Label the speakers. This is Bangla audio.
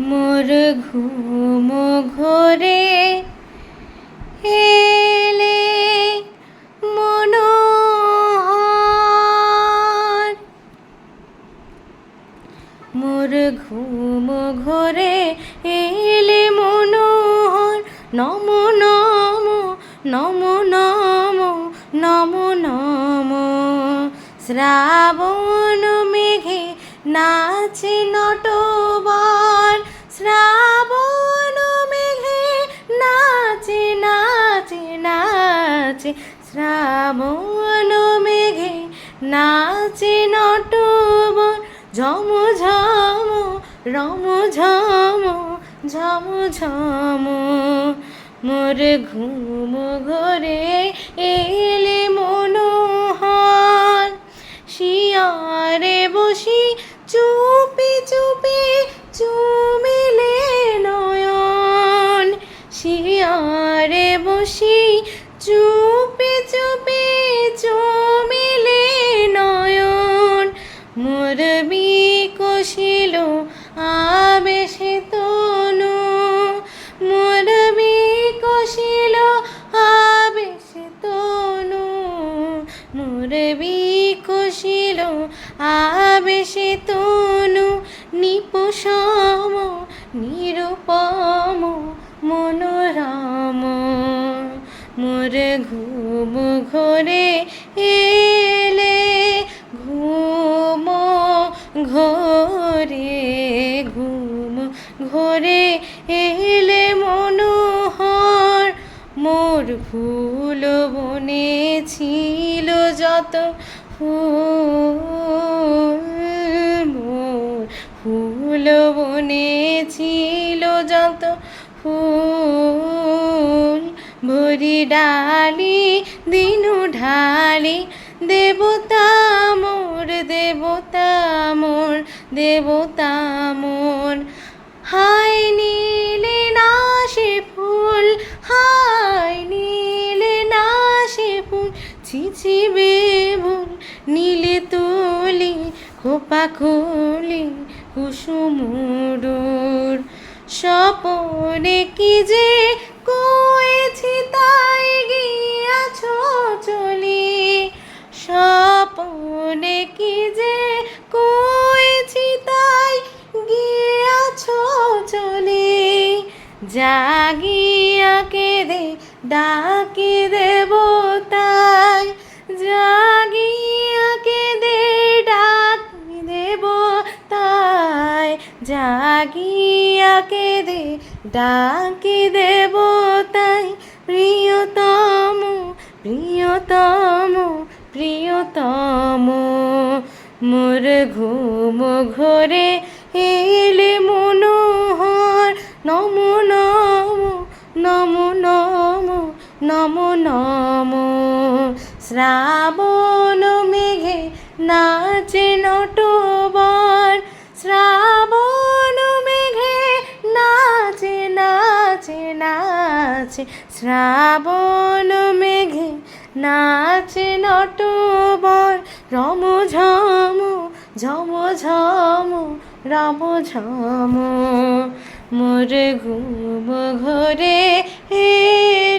Speaker 1: মোর ঘুম ঘরে এলে মনোহর। মোর ঘুম ঘরে এলে মনোহর। নম নম নম নম নম নম। শ্রাবণ মেঘে নাচে নটবর। নাচে শ্রাবণ মেঘে নাচে নটবর ঝম ঝম, রম ঝম ঝম ঝম। মোর ঘুম ঘরে এলে মনোহর, শিয়ারে বসি চুপি চুপি চুমিলে নয়ন, শিয়ারে বসি চুপি আবেশে তনু নিপুষম, নিরুপম, মনোরম। মোর ঘুম ঘরে এলে, ঘুম ঘরে ঘুম ঘরে এলে মনোহর। মোর ফুল বনে ছিল যত ফুল বনে ছিল যত ফুল। ভরি ডালি, দিনু ঢালি, দেবতা মোর দেবতা মোর দেবতা মোর। হাই নীলে না সে ফুল হাই নীলে না সে ফুল ছিছি খোপা খুলি কুসুমুরুর স্বপনে কি যে কয়েছি তাই গিয়াছ চলি? স্বপনে কি যে কয়েছি তাই গিয়াছ চলি? জাগিয়া কেঁদে ডাকি জাগিয়া দে, ডাকি দেব তাই। প্রিয়তম প্রিয়তম প্রিয়তম, মোর ঘুম ঘরে এলে মনোহর। নম নম নম নম নম নম। শ্রাবণ মেঘে নাচে নটবর শ্রাবণ মেঘে নাচে নটবর রম ঝম রম ঝম মোর ঘুম ঘরে এলে